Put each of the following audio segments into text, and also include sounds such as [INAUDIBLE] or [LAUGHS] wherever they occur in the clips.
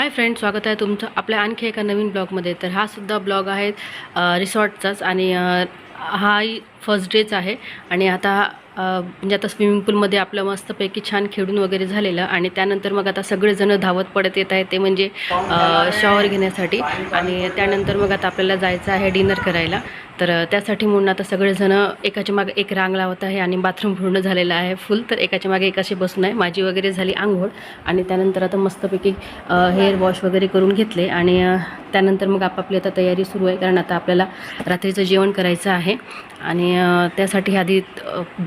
Hi friend स्वागत आहे तुमचं आपल्या आणखी एका नवीन ब्लॉगमध्ये. तर हा सुद्धा ब्लॉग आहे रिसॉर्टचाच आणि हाही फर्स्ट डेच आहे. आणि आता म्हणजे आता स्विमिंग पूलमध्ये आपलं मस्तपैकी छान खेळून वगैरे झालेलं आणि त्यानंतर मग आता सगळेजण धावत पडत येत आहे ते म्हणजे शॉवर घेण्यासाठी. आणि त्यानंतर मग आता आपल्याला जायचं आहे डिनर करायला. तर त्यासाठी म्हणून आता सगळेजणं एकाच्या मागे एक रांग लावत आहे आणि बाथरूम पूर्ण झालेलं आहे फुल. तर एकाच्या मागे एकाशी बसून आहे. माझी वगैरे झाली आंघोळ आणि त्यानंतर आता मस्तपैकी हेअर वॉश वगैरे करून घेतले आणि त्यानंतर मग आपापली आता तयारी सुरू आहे. कारण आता आपल्याला रात्रीचं जेवण करायचं आहे आणि त्यासाठी आधी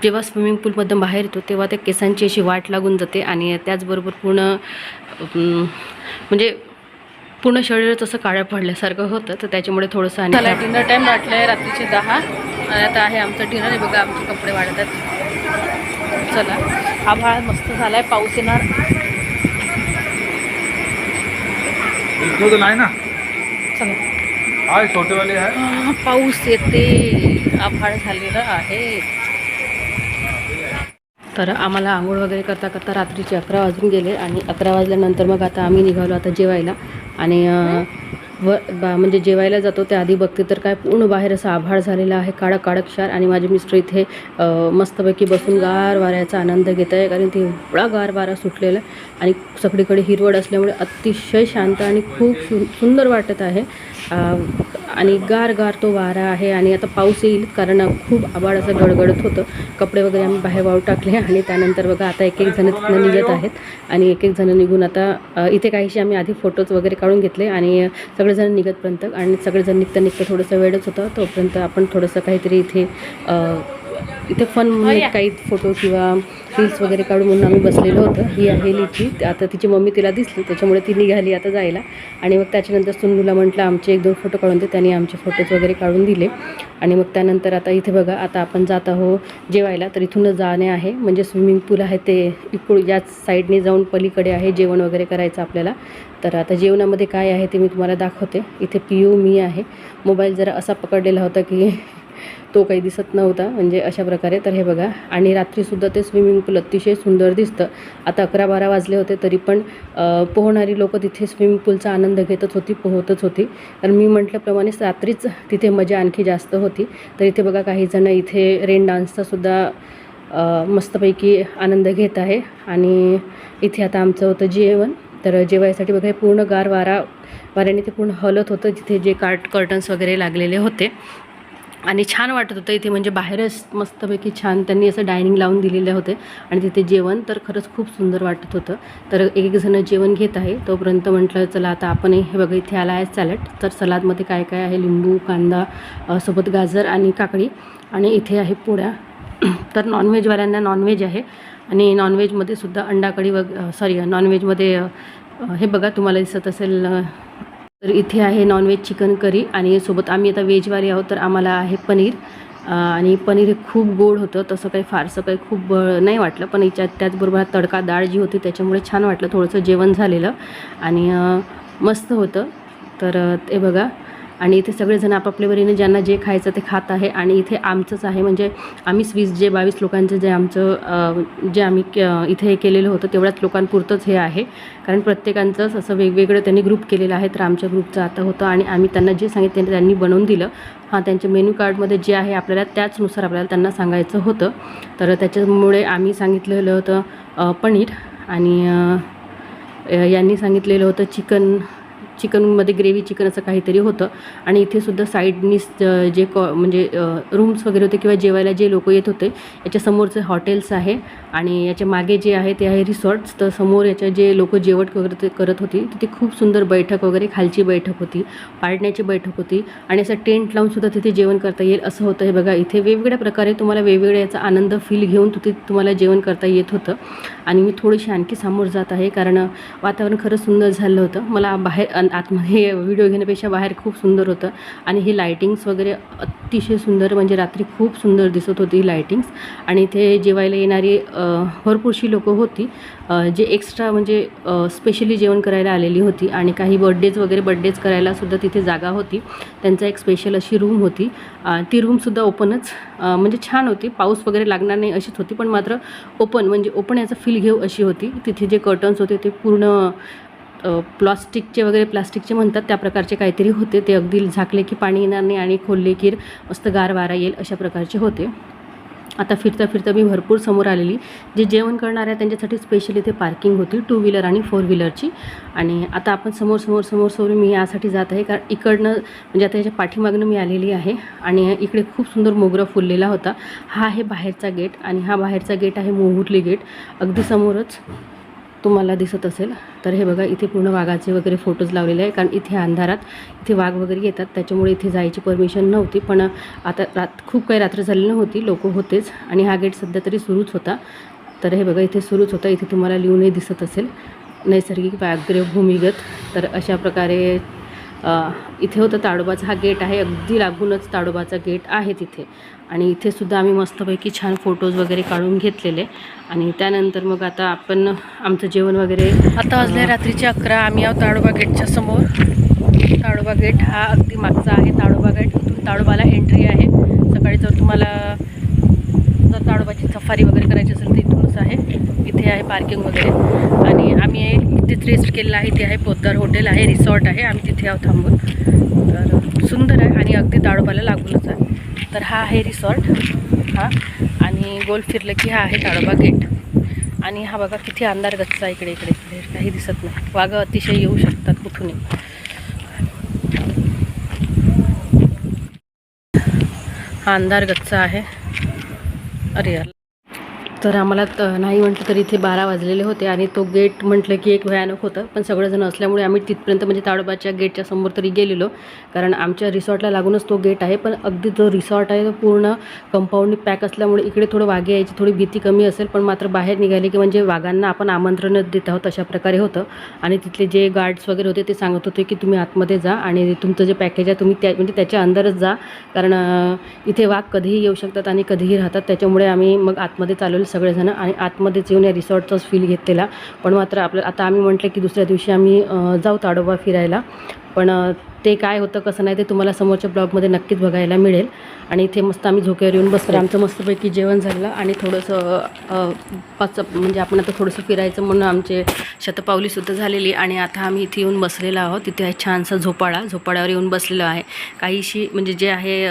जेव्हा स्विमिंग पूलमधून बाहेर येतो तेव्हा त्या केसांची अशी वाट लागून जाते आणि त्याचबरोबर पूर्ण म्हणजे पूर्ण शरीरच असं काळ्या पडल्यासारखं होतं तर त्याच्यामुळे थोडंसं आणि मला डिनर टाईम वाटलं आहे रात्रीचे दहा. आणि आता आहे आमचं डिनर आहे बघा आमचे कपडे वाढतात चला आभाळ मस्त झाला आहे पाऊस येणार. ना? चला. है पाऊस येते. आभाळ झालेलं आहे. तर आम्हाला आंघोळ वगैरे करता करता रात्रीचे अकरा वाजून गेले आणि अकरा वाजल्यानंतर मग आता आम्ही निघालो आता जेवायला. आणि व बा म्हणजे जेवायला जातो त्याआधी बघते तर काय पूर्ण बाहेर असं आभाळ झालेलं आहे काळा काळक क्षार आणि माझे मिस्टर इथे मस्तपैकी बसून गार वाऱ्याचा आनंद घेत आहे कारण ते एवढा गार वारा सुटलेला आहे. आणि सगळीकडे हिरवळ असल्यामुळे अतिशय शांत आणि खूप सु सुंदर वाटत आहे. आणि गार गार तो वारा आहे आणि आता पाऊस येईल कारण खूप आभाळ असं गडगडत होतं. कपडे वगैरे आम्ही बाहेर वाळू टाकले आणि त्यानंतर बघा आता एक एक जण तिथनं निघत आहेत आणि एक एक जण निघून आता इथे काहीशी आम्ही आधी फोटोज वगैरे काढून घेतले आणि सगळेजण निघतपर्यंत आणि सगळेजण निघता निघता थोडंसं वेळच होतं तोपर्यंत आपण थोडंसं काहीतरी इथे इथे फन म्हणून काही फोटो किंवा रील्स वगैरे काढून म्हणून आम्ही बसलेलो होतं. ही आहे लिची आता तिची मम्मी तिला दिसली त्याच्यामुळे ती निघाली आता जायला. आणि मग त्याच्यानंतर सुंदूला म्हटलं आमचे एक दोन फोटो काढून दे. त्याने आमचे फोटोज वगैरे काढून दिले. आणि मग त्यानंतर आता इथे बघा आता आपण जात आहो जेवायला तर इथूनच जाणे आहे. म्हणजे स्विमिंग पूल आहे ते इकडून याच साईडने जाऊन पलीकडे आहे जेवण वगैरे करायचं आपल्याला. तर आता जेवणामध्ये काय आहे ते मी तुम्हाला दाखवते. इथे पियू मी आहे. मोबाईल जरा असा पकडलेला होता की तो काही दिसत नव्हता म्हणजे अशा प्रकारे. तर हे बघा आणि रात्रीसुद्धा ते स्विमिंग पूल अतिशय सुंदर दिसतं. आता अकरा बारा वाजले होते तरी पण पोहणारी लोकं तिथे स्विमिंग पूलचा आनंद घेतच होती पोहतच होती. तर मी म्हटल्याप्रमाणेच रात्रीच तिथे मजा आणखी जास्त होती. तर इथे बघा काही जण इथे रेन डान्सचासुद्धा मस्तपैकी आनंद घेत आहे. आणि इथे आता आमचं होतं जेवण. तर जेवायसाठी बघा हे पूर्ण गार वारा वाऱ्याने ते पूर्ण हलत होतं जिथे जे कार्ट कर्टन्स वगैरे लागलेले होते. आणि छान वाटत होतं. इथे म्हणजे बाहेरच मस्तपैकी छान त्यांनी असं डायनिंग लावून दिलेले होते. आणि तिथे जेवण तर खरंच खूप सुंदर वाटत होतं. तर एक एक जण जेवण घेत आहे. तोपर्यंत म्हटलं चला आता आपण हे बघा इथे आला आहे सॅलड तर सलादमध्ये काय काय आहे? लिंबू कांदा सोबत गाजर आणि काकडी. आणि इथे आहे पोळ्या. [CLEARS THROAT] तर नॉनव्हेजवाल्यांना नॉनव्हेज आहे. आणि नॉनव्हेजमध्ये सुद्धा अंडा कढी वग सॉरी नॉनव्हेजमध्ये हे बघा तुम्हाला दिसत असेल तर इथे आहे नॉनव्हेज चिकन करी आणि सोबत आम्ही आता वेजवारी आहोत तर आम्हाला आहे पनीर. आणि पनीर हे खूप गोड होतं तसं काही फारसं काही खूप नाही वाटलं पण याच्यात त्याचबरोबर तडका डाळ जी होती त्याच्यामुळे छान वाटलं थोडंसं जेवण झालेलं. आणि मस्त होतं. तर ते बघा. आणि इथे सगळेजण आपापल्या परीने ज्यांना जे खायचं ते खात आहे आणि इथे आमचंच आहे. म्हणजे आम्ही वीस जे बावीस लोकांचं जे आमचं जे आम्ही इथे हे केलेलं होतं तेवढ्याच लोकांपुरतंच हे आहे. कारण प्रत्येकांचंच असं वेगवेगळं त्यांनी ग्रुप केलेलं आहे तर आमच्या ग्रुपचं आता होतं आणि आम्ही त्यांना जे सांगितलं त्यांनी बनवून दिलं. हां त्यांच्या मेन्यू कार्डमध्ये जे आहे आपल्याला त्याचनुसार आपल्याला त्यांना सांगायचं होतं. तर त्याच्यामुळे आम्ही सांगितलेलं होतं पनीर आणि यांनी सांगितलेलं होतं चिकन चिकनमध्ये ग्रेव्ही चिकन असं काहीतरी होतं. आणि इथे सुद्धा साईडनी जे कॉ म्हणजे रूम्स वगैरे होते किंवा जेवायला जे लोक येत होते याच्यासमोरचे हॉटेल्स आहे. आणि याच्या मागे जे आहे ते आहे रिसॉर्ट्स तर समोर याच्या जे लोक जेवण वगैरे ते करत होती तिथे खूप सुंदर बैठक वगैरे खालची बैठक होती पाळण्याची बैठक होती. आणि असं टेंट लावूनसुद्धा तिथे जेवण करता येईल असं होतं. हे बघा इथे वेगवेगळ्या प्रकारे तुम्हाला वेगवेगळ्या याचा आनंद फील घेऊन तिथे तुम्हाला जेवण करता येत होतं. आणि मी थोडीशी आणखी समोर जात आहे कारण वातावरण खरंच सुंदर झालं होतं. मला बाहेर अन- आतमध्ये व्हिडिओ घेण्यापेक्षा बाहेर खूप सुंदर होतं. आणि ही लायटिंग्स वगैरे अतिशय सुंदर म्हणजे रात्री खूप सुंदर दिसत होती ही लायटिंग्स आणि इथे जेवायला येणारी भरपूरशी लोकं होती. जे एक्स्ट्रा म्हणजे स्पेशली जेवण करायला आलेली होती. आणि काही बर्थडेज वगैरे बर्थडेज करायलासुद्धा तिथे जागा होती. त्यांचा एक स्पेशल अशी रूम होती. ती रूमसुद्धा ओपनच म्हणजे छान होती. पाऊस वगैरे लागणार नाही अशीच होती पण मात्र ओपन म्हणजे ओपन याचा फील घेऊ अशी होती. तिथे जे कर्टन्स होते ते पूर्ण प्लास्टिकचे वगैरे प्लास्टिकचे म्हणतात त्या प्रकारचे काहीतरी होते. ते अगदी झाकले की पाणी येणार नाही आणि खोलले की मस्त गार वारा येईल अशा प्रकारचे होते. आता फिरता फिरता मी भरपूर समोर आलेली. जे जेवण करणाऱ्या त्यांच्यासाठी स्पेशल इथे पार्किंग होती टू व्हीलर आणि फोर व्हीलरची आणि आता आपण समोर समोर समोर समोर मी यासाठी जात आहे कारण इकडनं म्हणजे आता याच्या पाठीमागनं मी आलेली आहे. आणि इकडे खूप सुंदर मोगरा फुललेला होता. हा आहे बाहेरचा गेट आणि हा बाहेरचा गेट आहे मोहुर्ली गेट अगदी समोरच. तुम्हाला दिसत असेल. तर हे बघा इथे पूर्ण वाघाचे वगैरे फोटोज लावलेले आहे कारण इथे अंधारात इथे वाघ वगैरे येतात. त्याच्यामुळे इथे जायची परमिशन नव्हती. पण आता रात खूप काही रात्र झालेली नव्हती. लोक होतेच. आणि हा गेट सध्या तरी सुरूच होता. तर हे बघा इथे सुरूच होता. इथे तुम्हाला लिहूनही दिसत असेल. नैसर्गिक व्याघ्र भूमिगत तर अशा प्रकारे इथे होतं ताडोबाचा हा गेट आहे. अगदी लागूनच ताडोबाचा गेट आहे तिथे. आणि इथेसुद्धा आम्ही मस्तपैकी छान फोटोज वगैरे काढून घेतलेले. आणि त्यानंतर मग आता आपण आमचं जेवण वगैरे आता वाजले रात्रीचे अकरा. आम्ही आहोत ताडोबा गेटच्या समोर. ताडोबा गेट हा अगदी मागचा आहे. ताडोबा गेट इथून ताडोबाला एंट्री आहे. सकाळी जर तुम्हाला जर ताडोबाची सफारी वगैरे करायची असेल तर इथूनच आहे. इथे आहे पार्किंग वगैरे. आणि आम्ही नुकतीच रेस्ट केलेलं आहे ते आहे पोद्दार हॉटेल आहे रिसॉर्ट आहे आम्ही तिथे आहोत थांबून. तर सुंदर आहे आणि अगदी ताडोबाला लागूनच आहे. तर हा आहे रिसॉर्ट हा. आणि गोल फिरलं की हा आहे ताडोबा गेट आणि हा बघा किती अंधार गच्चा इकडे इकडे इकडे. काही दिसत नाही. वाघं अतिशय येऊ शकतात कुठूनही. हा अंधार गच्चा आहे. अरे यार. तर आम्हाला नाही म्हटलं तरी इथे बारा वाजलेले होते आणि तो गेट म्हटलं की एक भयानक होतं. पण सगळेजण असल्यामुळे आम्ही तिथपर्यंत म्हणजे ताडोबाच्या गेटच्या समोर तरी गेलेलो. कारण आमच्या रिसॉर्टला लागूनच तो गेट आहे. पण अगदी जो रिसॉर्ट आहे तो पूर्ण कंपाऊंड पॅक असल्यामुळे इकडे थोडं वाघे यायची थोडी भीती कमी असेल. पण मात्र बाहेर निघाले की म्हणजे वाघांना आपण आमंत्रणच देत आहोत अशा प्रकारे होतं. आणि तिथले जे गार्ड्स वगैरे होते ते सांगत होते की तुम्ही आतमध्ये जा आणि तुमचं जे पॅकेज आहे तुम्ही त्या म्हणजे त्याच्या अंदरच जा. कारण इथे वाघ कधीही येऊ शकतात आणि कधीही राहतात. त्याच्यामुळे आम्ही मग आतमध्ये चालवलं सगळेजण आणि आतमध्येच येऊन या रिसॉर्टचाच फील घेतलेला. पण मात्र आपलं आता आम्ही म्हटलं की दुसऱ्या दिवशी आम्ही जाऊ ताडोबा फिरायला. पण ते काय होतं कसं नाही ते तुम्हाला समोरच्या ब्लॉगमध्ये नक्कीच बघायला मिळेल. आणि इथे मस्त आम्ही झोक्यावर येऊन बसलो. आमचं मस्तपैकी जेवण झालं आणि थोडंसं पाच म्हणजे आपण आता थोडंसं फिरायचं म्हणून आमचे शतपावलीसुद्धा झालेली आणि आता आम्ही इथे येऊन बसलेलो आहोत. तिथे आहे छानसा झोपाळा. झोपाळ्यावर येऊन बसलेलो आहे. काहीशी म्हणजे जे आहे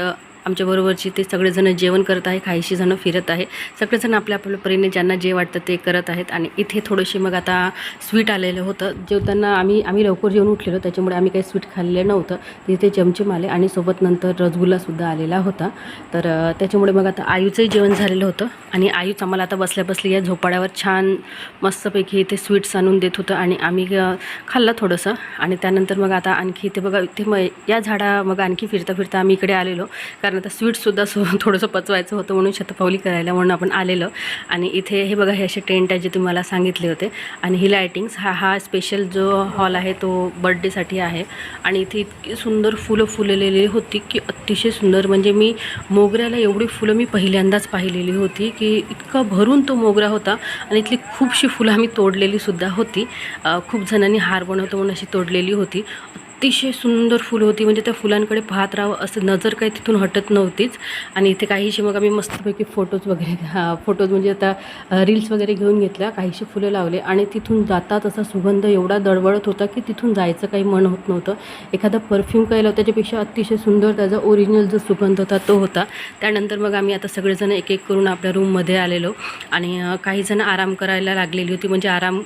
आमच्याबरोबरची ते सगळेजण जेवण करत आहे काहीशी जणं फिरत आहे. सगळेजण आपल्या आपल्या परीने ज्यांना जे वाटतं ते करत आहेत आणि इथे थोडीशी मग आता स्वीट आलेलं होतं. जेवताना आम्ही आम्ही लवकर जेवण उठलेलो त्याच्यामुळे आम्ही काही स्वीट खाल्लेलं नव्हतं. तिथे चमचम आले आणि सोबत नंतर रसगुल्लासुद्धा आलेला होता. तर त्याच्यामुळे मग आता आयूचंही जेवण झालेलं होतं आणि आयूच आम्हाला आता बसल्या बसल्या या झोपाड्यावर छान मस्तपैकी इथे स्वीट्स आणून देत होतं आणि आम्ही खाल्लं थोडंसं. आणि त्यानंतर मग आता आणखी इथे बघा इथे मग या झाडा मग आणखी फिरता फिरता आम्ही इकडे आलेलो. कारण आता स्वीटसुद्धा सो [LAUGHS] थोडंसं पचवायचं होतं म्हणून शतपावली करायला म्हणून आपण आलेलो. आणि इथे हे बघा हे असे टेंट आहे जे तुम्हाला सांगितले होते. आणि ही लायटिंग्स हा हा स्पेशल जो हॉल आहे तो बड्डेसाठी आहे. आणि इथे इतकी सुंदर फुलं फुललेली होती की अतिशय सुंदर. म्हणजे मी मोगऱ्याला एवढी फुलं मी पहिल्यांदाच पाहिलेली होती की इतका भरून तो मोगरा होता. आणि इथली खूपशी फुलं आम्ही तोडलेलीसुद्धा होती. खूप जणांनी हार बनवतो म्हणून अशी तोडलेली होती. अतिशय सुंदर फुलं होती. म्हणजे त्या फुलांकडे पाहत राहावं असं नजर काही तिथून हटत नव्हतीच. आणि इथे काहीशी मग आम्ही मस्तपैकी फोटोज वगैरे फोटोज म्हणजे आता रील्स वगैरे घेऊन घेतल्या. काहीशी फुलं लावले. आणि तिथून जाता तसा सुगंध एवढा दळवळत होता की तिथून जायचं काही मन होत नव्हतं. एखादा परफ्यूम काही लावतं त्याच्यापेक्षा अतिशय सुंदर त्याचा ओरिजिनल जो सुगंध होता तो होता. त्यानंतर मग आम्ही आता सगळेजण एक एक करून आपल्या रूममध्ये आलेलो. आणि काहीजण आराम करायला लागलेली होती. म्हणजे आराम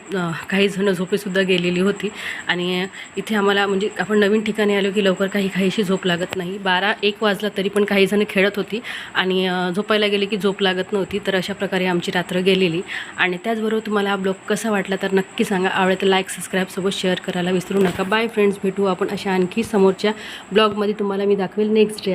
काहीजणं झोपेसुद्धा गेलेली होती. आणि इथे आम्हाला म्हणजे आपण नवीन ठिकाणी आलो की लवकर काही काहीशी झोप लागत नाही. बारा एक वाजला तरी पण काही जण खेळत होती आणि झोपायला गेले की झोप लागत नव्हती तर अशा प्रकारे आमची रात्र गेलेली. आणि त्याचबरोबर तुम्हाला हा ब्लॉग कसा वाटला तर नक्की सांगा. आवडलं तर लाईक सबस्क्राईबसोबत शेअर करायला विसरू नका. बाय फ्रेंड्स भेटू आपण अशा आणखी समोरच्या ब्लॉगमध्ये. तुम्हाला मी दाखवेल नेक्स्ट डे